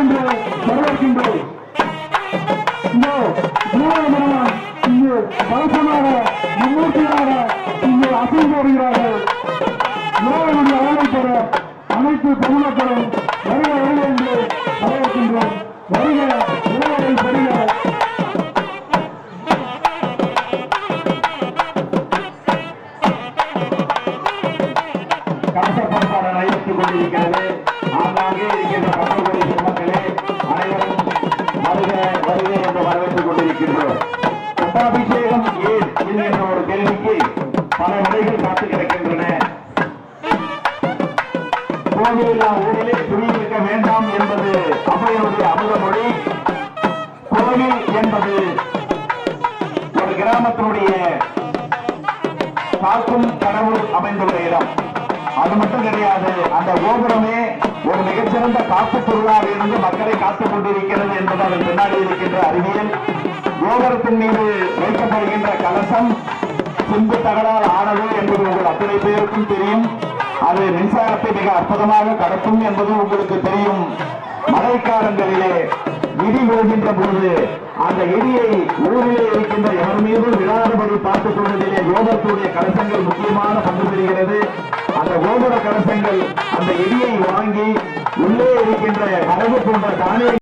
என்று வரவேற்கின்றோம். இந்த மூலமனம் இங்கு கலசமாக மும்மூர்த்தியாக இங்கு அசைந்து வருகிறார்கள். இறைவனுடைய அருளை பெற அனைத்து பொதுமக்களும் வருக வருக என்று வரவேற்கின்றோம். வருக இறைவனை பெறுக. கலசப்பாடு நடைபெற்றுக் கொண்டிருக்கிறது. வரவேற்றுக் பட்டாபிஷேகம் ஏன் என்ற ஒரு கேள்விக்கு பல விடைகள் காத்து கிடக்கின்றன. கோவிலா ஊரிலே குடியிருக்க வேண்டாம் என்பது அவையுடைய அமுத மொழி. கோவில் என்பது ஒரு கிராமத்தினுடைய காக்கும் கடவுள் அமைந்துள்ள இடம். அது மட்டும் கிடையாது அந்த கோபுரமே ஒரு மிகச்சிறந்த காப்பு பொருளாக இருந்து மக்களை காத்துக் கொண்டிருக்கிறது என்பது அதன் பின்னாடி இருக்கின்ற அறிவியல். கோபுரத்தின் மீது வைக்கப்படுகின்ற கலசம் சிந்து தகடால் ஆனது என்பது உங்கள் அத்தனை பேருக்கும் தெரியும். அது மின்சாரத்தை மிக அற்புதமாக கடத்தும் என்பது உங்களுக்கு தெரியும். மழைக்காலங்களிலே இடி விழுகின்ற பொழுது அந்த இடியை ஊரிலே இருக்கின்ற எவர் மீதும் விழாதபடி பார்த்துக் கொள்வதிலே கோபுரத்துடைய கலசங்கள் முக்கியமான பங்கு பெறுகிறது. அந்த கோபுர கலசங்கள் அந்த இடியை வாங்கி உள்ளே இருக்கின்ற கனவு போன்ற தானே